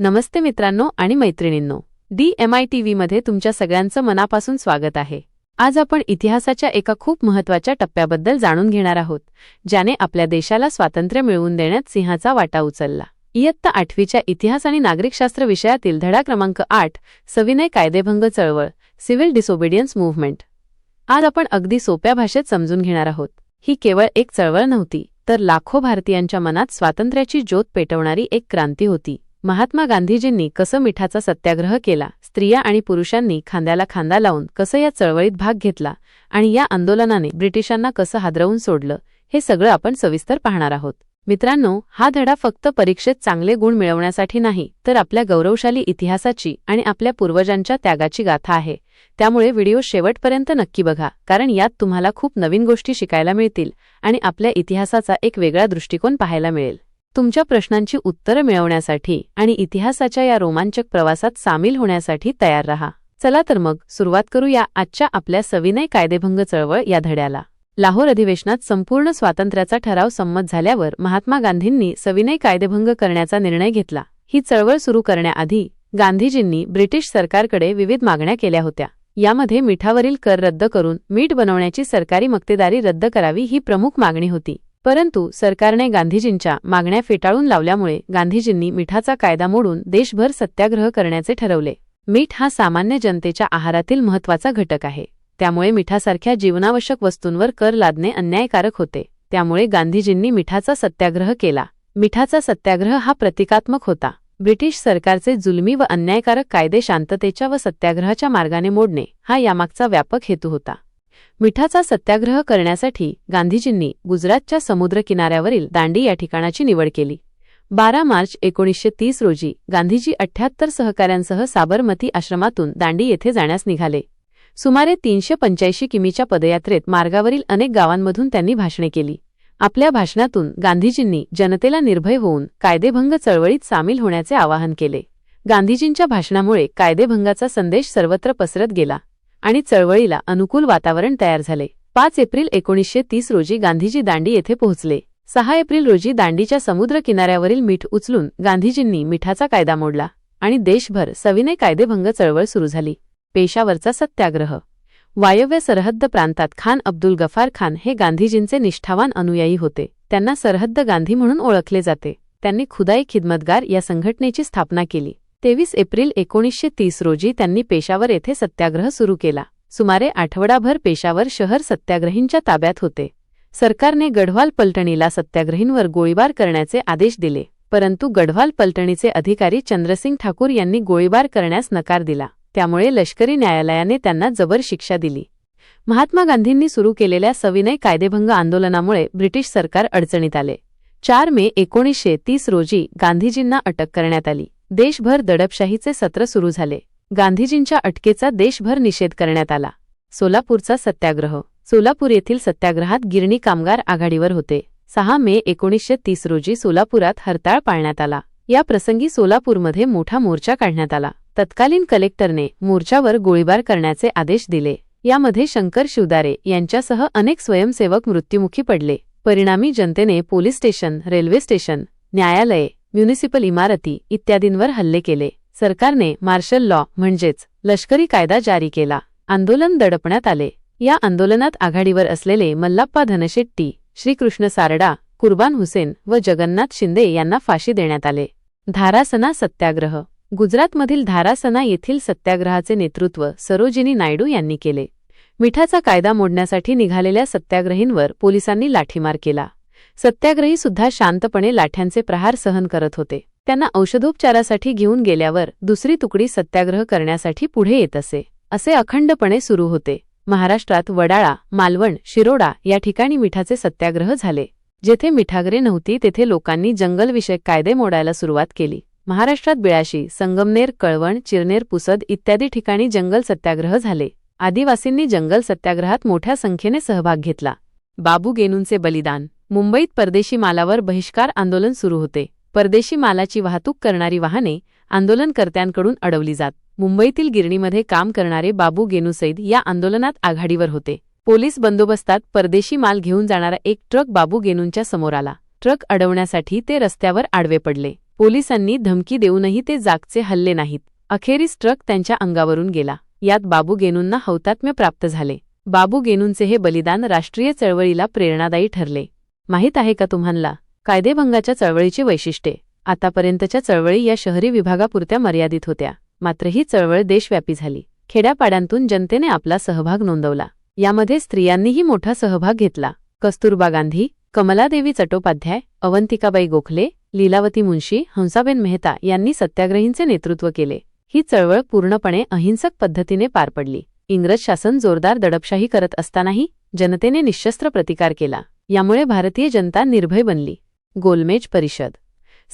नमस्ते मित्रांनो आणि मैत्रिणींनो डी एम आय टी व्हीमध्ये तुमच्या सगळ्यांचं मनापासून स्वागत आहे. आज आपण इतिहासाच्या एका खूप महत्त्वाच्या टप्प्याबद्दल जाणून घेणार आहोत ज्याने आपल्या देशाला स्वातंत्र्य मिळवून देण्यात सिंहाचा वाटा उचलला. इयत्ता आठवीच्या इतिहास आणि नागरिकशास्त्र विषयातील धडा क्रमांक आठ सविनय कायदेभंग चळवळ सिव्हिल डिसोबिडियन्स मूव्हमेंट. आज आपण अगदी सोप्या भाषेत समजून घेणार आहोत. ही केवळ एक चळवळ नव्हती तर लाखो भारतीयांच्या मनात स्वातंत्र्याची ज्योत पेटवणारी एक क्रांती होती. महात्मा गांधीजींनी कसं मिठाचा सत्याग्रह केला स्त्रिया आणि पुरुषांनी खांद्याला खांदा लावून कसं या चळवळीत भाग घेतला आणि या आंदोलनाने ब्रिटिशांना कसं हादरवून सोडलं हे सगळं आपण सविस्तर पाहणार आहोत. मित्रांनो हा धडा फक्त परीक्षेत चांगले गुण मिळवण्यासाठी नाही तर आपल्या गौरवशाली इतिहासाची आणि आपल्या पूर्वजांच्या त्यागाची गाथा आहे. त्यामुळे व्हिडिओ शेवटपर्यंत नक्की बघा कारण यात तुम्हाला खूप नवीन गोष्टी शिकायला मिळतील आणि आपल्या इतिहासाचा एक वेगळा दृष्टिकोन पाहायला मिळेल. तुमच्या प्रश्नांची उत्तरं मिळवण्यासाठी आणि इतिहासाच्या या रोमांचक प्रवासात सामील होण्यासाठी तयार रहा. चला तर मग सुरुवात करूया आजच्या आपल्या सविनय कायदेभंग चळवळ या धड्याला. लाहोर अधिवेशनात संपूर्ण स्वातंत्र्याचा ठराव संमत झाल्यावर महात्मा गांधींनी सविनय कायदेभंग करण्याचा निर्णय घेतला. ही चळवळ सुरू करण्याआधी गांधीजींनी ब्रिटिश सरकारकडे विविध मागण्या केल्या होत्या. यामध्ये मिठावरील कर रद्द करून मीठ बनवण्याची सरकारी मक्तेदारी रद्द करावी ही प्रमुख मागणी होती. परंतु सरकारने गांधीजींच्या मागण्या फेटाळून लावल्यामुळे गांधीजींनी मिठाचा कायदा मोडून देशभर सत्याग्रह करण्याचे ठरवले. मीठ हा सामान्य जनतेच्या आहारातील महत्त्वाचा घटक आहे. त्यामुळे मिठासारख्या जीवनावश्यक वस्तूंवर कर लादणे अन्यायकारक होते. त्यामुळे गांधीजींनी मिठाचा सत्याग्रह केला. मिठाचा सत्याग्रह हा प्रतिकात्मक होता. ब्रिटिश सरकारचे जुलमी व अन्यायकारक कायदे शांततेच्या व सत्याग्रहाच्या मार्गाने मोडणे हा यामागचा व्यापक हेतू होता. मिठाचा सत्याग्रह करण्यासाठी गांधीजींनी गुजरातच्या समुद्रकिनाऱ्यावरील दांडी या ठिकाणाची निवड केली. बारा मार्च एकोणीसशे तीस रोजी गांधीजी अठ्ठ्याहत्तर सहकाऱ्यांसह साबरमती आश्रमातून दांडी येथे जाण्यास निघाले. सुमारे तीनशे पंच्याऐंशी किमीच्या पदयात्रेत मार्गावरील अनेक गावांमधून त्यांनी भाषणे केली. आपल्या भाषणातून गांधीजींनी जनतेला निर्भय होऊन कायदेभंग चळवळीत सामील होण्याचे आवाहन केले. गांधीजींच्या भाषणामुळे कायदेभंगाचा संदेश सर्वत्र पसरत गेला. आणि चळवळीला अनुकूल वातावरण तयार झाले. पाच एप्रिल एकोणीसशे तीस रोजी गांधीजी दांडी येथे पोहोचले. सहा एप्रिल रोजी दांडीच्या समुद्र किनाऱ्यावरील मीठ उचलून गांधीजींनी मिठाचा कायदा मोडला आणि देशभर सविनय कायदेभंग चळवळ सुरू झाली. पेशावरचा सत्याग्रह. वायव्य सरहद्द प्रांतात खान अब्दुल गफार खान हे गांधीजींचे निष्ठावान अनुयायी होते. त्यांना सरहद्द गांधी म्हणून ओळखले जाते. त्यांनी खुदाई खिदमतगार या संघटनेची स्थापना केली. तेवीस एप्रिल एकोणीसशे तीस रोजी त्यांनी पेशावर येथे सत्याग्रह सुरू केला. सुमारे आठवडाभर पेशावर शहर सत्याग्रहींच्या ताब्यात होते. सरकारने गढवाल पलटणीला सत्याग्रहींवर गोळीबार करण्याचे आदेश दिले परंतु गढवाल पलटणीचे अधिकारी चंद्रसिंग ठाकूर यांनी गोळीबार करण्यास नकार दिला त्यामुळे लष्करी न्यायालयाने त्यांना जबर शिक्षा दिली. महात्मा गांधींनी सुरू केलेल्या सविनय कायदेभंग आंदोलनामुळे ब्रिटिश सरकार अडचणीत आले. चार मे एकोणीसशे तीस रोजी गांधीजींना अटक करण्यात आली. देशभर दडपशाहीचे सत्र सुरू झाले. गांधीजींच्या अटकेचा देशभर निषेध करण्यात आला. सोलापूरचा सत्याग्रह. सोलापूर येथील सत्याग्रहात गिरणी कामगार आघाडीवर होते. सहा मे एकोणीसशे तीस रोजी सोलापुरात हरताळ पाळण्यात आला. या प्रसंगी सोलापूरमध्ये मोठा मोर्चा काढण्यात आला. तत्कालीन कलेक्टरने मोर्चावर गोळीबार करण्याचे आदेश दिले. यामध्ये शंकर शिवदारे यांच्यासह अनेक स्वयंसेवक मृत्युमुखी पडले. परिणामी जनतेने पोलीस स्टेशन रेल्वे स्टेशन न्यायालये म्युनिसिपल इमारती इत्यादींवर हल्ले केले. सरकारने मार्शल लॉ म्हणजेच लष्करी कायदा जारी केला. आंदोलन दडपण्यात आले. या आंदोलनात आघाडीवर असलेले मल्लाप्पा धनशेट्टी श्रीकृष्ण सारडा कुर्बान हुसेन व जगन्नाथ शिंदे यांना फाशी देण्यात आले. धारासना सत्याग्रह. गुजरातमधील धारासना येथील सत्याग्रहाचे नेतृत्व सरोजिनी नायडू यांनी केले. मिठाचा कायदा मोडण्यासाठी निघालेल्या सत्याग्रहींवर पोलिसांनी लाठीमार केला. सत्याग्रही सुद्धा शांतपणे लाठ्यांचे प्रहार सहन करत होते. त्यांना औषधोपचारासाठी घेऊन गेल्यावर दुसरी तुकडी सत्याग्रह करण्यासाठी पुढे येत असे. असे अखंडपणे सुरू होते. महाराष्ट्रात वडाळा मालवण शिरोडा या ठिकाणी मिठाचे सत्याग्रह झाले. जेथे मिठागरे नव्हती तेथे लोकांनी जंगलविषयक कायदे मोडायला सुरुवात केली. महाराष्ट्रात बिळाशी संगमनेर कळवण चिरनेर पुसद इत्यादी ठिकाणी जंगल सत्याग्रह झाले. आदिवासींनी जंगल सत्याग्रहात मोठ्या संख्येने सहभाग घेतला. बाबू गेनूंचे बलिदान मुंबईत परदेशी मालावर बहिष्कार आंदोलन सुरू होते. परदेशी मालाची वाहतूक करणारी वाहने आंदोलनकर्त्यांकडून अडवली जात. मुंबईतील गिरणीमध्ये काम करणारे बाबू गेनुसैद या आंदोलनात आघाडीवर होते. पोलीस बंदोबस्तात परदेशी माल घेऊन जाणारा एक ट्रक बाबू गेनूंच्या समोर आला. ट्रक अडवण्यासाठी ते रस्त्यावर आडवे पडले. पोलिसांनी धमकी देऊनही ते जागचे हल्ले नाहीत. अखेरीस ट्रक त्यांच्या अंगावरून गेला. यात बाबू गेनूंना हौतात्म्य प्राप्त झाले. बाबू गेनूंचे हे बलिदान राष्ट्रीय चळवळीला प्रेरणादायी ठरले. माहीत आहे का तुम्हाला? कायदेभंगाच्या चळवळीची वैशिष्ट्ये. आतापर्यंतच्या चळवळी या शहरी विभागापुरत्या मर्यादित होत्या. मात्र ही चळवळ देशव्यापी झाली. खेड्यापाड्यांतून जनतेने आपला सहभाग नोंदवला. यामध्ये स्त्रियांनीही मोठा सहभाग घेतला. कस्तुरबा गांधी कमलादेवी चट्टोपाध्याय अवंतिकाबाई गोखले लीलावती मुंशी हंसाबेन मेहता यांनी सत्याग्रहींचे नेतृत्व केले. ही चळवळ पूर्णपणे अहिंसक पद्धतीने पार पडली. इंग्रज शासन जोरदार दडपशाही करत असतानाही जनतेने निशस्त्र प्रतिकार केला. यामुळे भारतीय जनता निर्भय बनली. गोलमेज परिषद.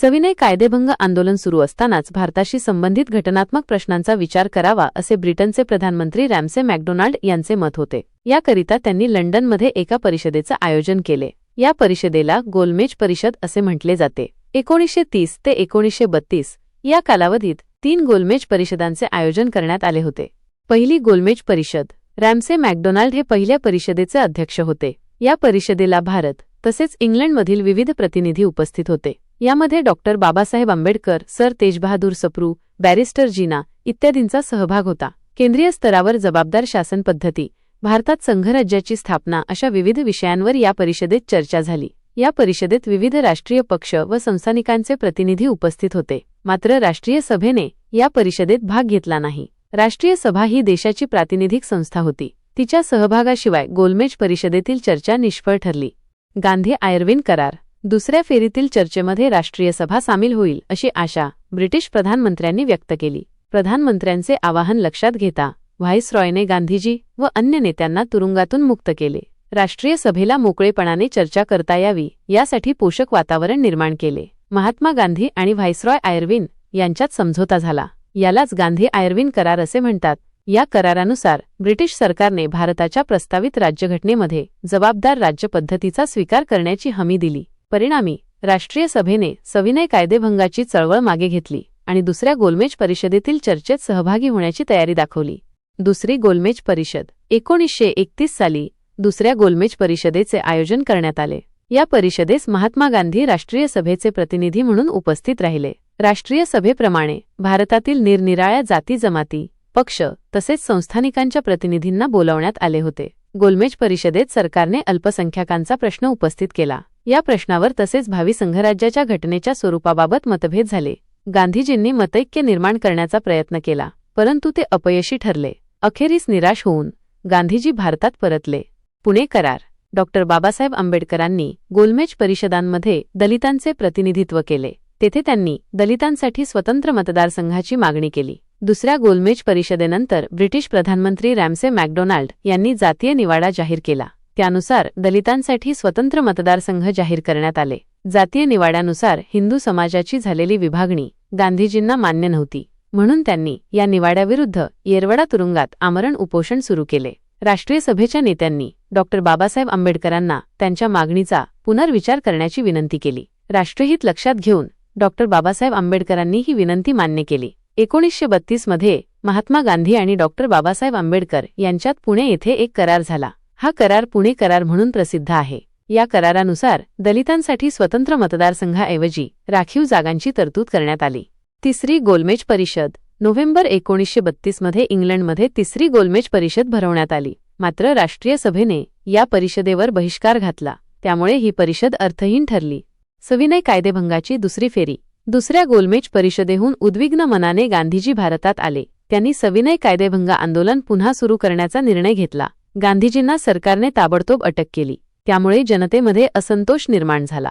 सविनय कायदेभंग आंदोलन सुरू असतानाच भारताशी संबंधित घटनात्मक प्रश्नांचा विचार करावा असे ब्रिटनचे प्रधानमंत्री रॅमसे मॅक्डोनाल्ड यांचे मत होते. याकरिता त्यांनी लंडनमध्ये एका परिषदेचं आयोजन केले. या परिषदेला गोलमेज परिषद असे म्हटले जाते. एकोणीसशे तीस ते एकोणीसशे बत्तीस या कालावधीत तीन गोलमेज परिषदांचे आयोजन करण्यात आले होते. पहिली गोलमेज परिषद. रॅमसे मॅक्डोनाल्ड हे पहिल्या परिषदेचे अध्यक्ष होते. या परिषदेला भारत तसेच इंग्लंडमधील विविध प्रतिनिधी उपस्थित होते. यामध्ये doctor Babasaheb Ambedkar sir Tejbahadur Sapru barrister Jinnah इत्यादींचा सहभाग होता. केंद्रीय स्तरावर जबाबदार शासन पद्धती भारतात संघराज्याची स्थापना अशा विविध विषयांवर या परिषदेत चर्चा झाली. या परिषदेत विविध राष्ट्रीय पक्ष व संस्थानिकांचे प्रतिनिधी उपस्थित होते. मात्र राष्ट्रीय सभेने या परिषदेत भाग घेतला नाही. राष्ट्रीय सभा ही देशाची प्रातिनिधिक संस्था होती. तिच्या सहभागाशिवाय गोलमेज परिषदेतील चर्चा निष्फळ ठरली. गांधी आयर्विन करार दुसऱ्या फेरीतील चर्चेमध्ये राष्ट्रीय सभा सामील होईल अशी आशा ब्रिटिश प्रधानमंत्र्यांनी व्यक्त केली. प्रधानमंत्र्यांचे आवाहन लक्षात घेता व्हाईसरॉयने गांधीजी व अन्य नेत्यांना तुरुंगातून मुक्त केले. राष्ट्रीय सभेला मोकळेपणाने चर्चा करता यावी यासाठी पोषक वातावरण निर्माण केले. महात्मा गांधी आणि व्हाईसरॉय आयर्विन यांच्यात समझोता झाला. यालाच गांधी आयर्विन करार असे म्हणतात. या करारानुसार ब्रिटिश सरकारने भारताच्या प्रस्तावित राज्यघटनेमध्ये जबाबदार राज्यपद्धतीचा स्वीकार करण्याची हमी दिली. परिणामी राष्ट्रीय सभेने सविनय कायदेभंगाची चळवळ मागे घेतली आणि दुसऱ्या गोलमेज परिषदेतील चर्चेत सहभागी होण्याची तयारी दाखवली. दुसरी गोलमेज परिषद एकोणीसशे एकतीस साली दुसऱ्या गोलमेज परिषदेचे आयोजन करण्यात आले. या परिषदेस महात्मा गांधी राष्ट्रीय सभेचे प्रतिनिधी म्हणून उपस्थित राहिले. राष्ट्रीय सभेप्रमाणे भारतातील निरनिराळ्या जाती जमाती पक्ष तसेच संस्थानिकांच्या प्रतिनिधींना बोलावण्यात आले होते. गोलमेज परिषदेत सरकारने अल्पसंख्याकांचा प्रश्न उपस्थित केला. या प्रश्नावर तसेच भावी संघराज्याच्या घटनेच्या स्वरूपाबाबत मतभेद झाले. गांधीजींनी मतैक्य निर्माण करण्याचा प्रयत्न केला परंतु ते अपयशी ठरले. अखेरीस निराश होऊन गांधीजी भारतात परतले. पुणे करार. डॉक्टर बाबासाहेब आंबेडकरांनी गोलमेज परिषदांमध्ये दलितांचे प्रतिनिधित्व केले. तेथे त्यांनी दलितांसाठी स्वतंत्र मतदारसंघाची मागणी केली. दुसऱ्या गोलमेज परिषदेनंतर ब्रिटिश प्रधानमंत्री रॅमसे मॅकडोनाल्ड यांनी जातीय निवाडा जाहीर केला. त्यानुसार दलितांसाठी स्वतंत्र मतदारसंघ जाहीर करण्यात आले. जातीय निवाड्यानुसार हिंदू समाजाची झालेली विभागणी गांधीजींना मान्य नव्हती. म्हणून त्यांनी या निवाड्याविरुद्ध येरवडा तुरुंगात आमरण उपोषण सुरू केले. राष्ट्रीय सभेच्या नेत्यांनी डॉक्टर बाबासाहेब आंबेडकरांना त्यांच्या मागणीचा पुनर्विचार करण्याची विनंती केली. राष्ट्रहित लक्षात घेऊन डॉ. बाबासाहेब आंबेडकरांनी ही विनंती मान्य केली. एकोणीसशे बत्तीसमध्ये महात्मा गांधी आणि डॉक्टर बाबासाहेब आंबेडकर यांच्यात पुणे येथे एक करार झाला. हा करार पुणे करार म्हणून प्रसिद्ध आहे. या करारानुसार दलितांसाठी स्वतंत्र मतदारसंघाऐवजी राखीव जागांची तरतूद करण्यात आली. तिसरी गोलमेज परिषद. नोव्हेंबर एकोणीसशे बत्तीसमध्ये इंग्लंडमध्ये तिसरी गोलमेज परिषद भरवण्यात आली. मात्र राष्ट्रीय सभेने या परिषदेवर बहिष्कार घातला. त्यामुळे ही परिषद अर्थहीन ठरली. सविनय कायदेभंगाची दुसरी फेरी. दुसऱ्या गोलमेज परिषदेहून उद्विग्न मनाने गांधीजी भारतात आले. त्यांनी सविनय कायदेभंग आंदोलन पुन्हा सुरू करण्याचा निर्णय घेतला. गांधीजींना सरकारने ताबडतोब अटक केली. त्यामुळे जनतेमध्ये असंतोष निर्माण झाला.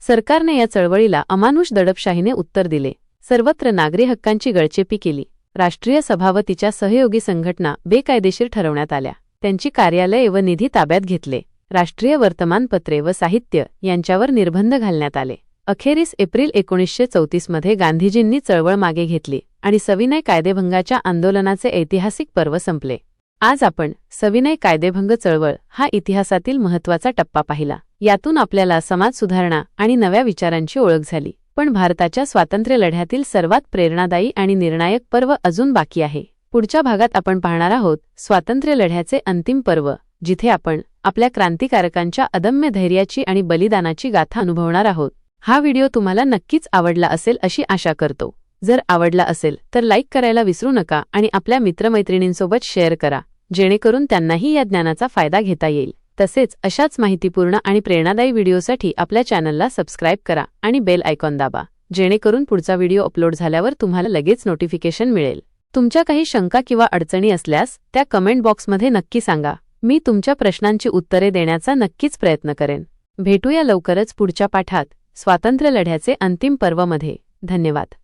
सरकारने या चळवळीला अमानुष दडपशाहीने उत्तर दिले. सर्वत्र नागरी हक्कांची गळचेपी केली. राष्ट्रीय सभा व तिच्या सहयोगी संघटना बेकायदेशीर ठरवण्यात आल्या. त्यांची कार्यालये व निधी ताब्यात घेतले. राष्ट्रीय वर्तमानपत्रे व साहित्य यांच्यावर निर्बंध घालण्यात आले. अखेरीस एप्रिल एकोणीसशे चौतीसमध्ये गांधीजींनी चळवळ मागे घेतली आणि सविनय कायदेभंगाच्या आंदोलनाचे ऐतिहासिक पर्व संपले. आज आपण सविनय कायदेभंग चळवळ हा इतिहासातील महत्त्वाचा टप्पा पाहिला. यातून आपल्याला समाज सुधारणा आणि नव्या विचारांची ओळख झाली. पण भारताच्या स्वातंत्र्य लढ्यातील सर्वात प्रेरणादायी आणि निर्णायक पर्व अजून बाकी आहे. पुढच्या भागात आपण पाहणार आहोत स्वातंत्र्य लढ्याचे अंतिम पर्व जिथे आपण आपल्या क्रांतिकारकांच्या अदम्य धैर्याची आणि बलिदानाची गाथा अनुभवणार आहोत. हा व्हिडिओ तुम्हाला नक्कीच आवडला असेल अशी आशा करतो. जर आवडला असेल तर लाईक करायला विसरू नका आणि आपल्या मित्रमैत्रिणींसोबत शेअर करा जेणेकरून त्यांनाही या ज्ञानाचा फायदा घेता येईल. तसेच अशाच माहितीपूर्ण आणि प्रेरणादायी व्हिडिओसाठी आपल्या चॅनलला सबस्क्राईब करा आणि बेल आयकॉन दाबा जेणेकरून पुढचा व्हिडिओ अपलोड झाल्यावर तुम्हाला लगेच नोटिफिकेशन मिळेल. तुमच्या काही शंका किंवा अडचणी असल्यास त्या कमेंट बॉक्समध्ये नक्की सांगा. मी तुमच्या प्रश्नांची उत्तरे देण्याचा नक्कीच प्रयत्न करेन. भेटूया लवकरच पुढच्या पाठात. स्वातंत्र्यलढ्याचे अंतिम पर्वमध्ये. धन्यवाद.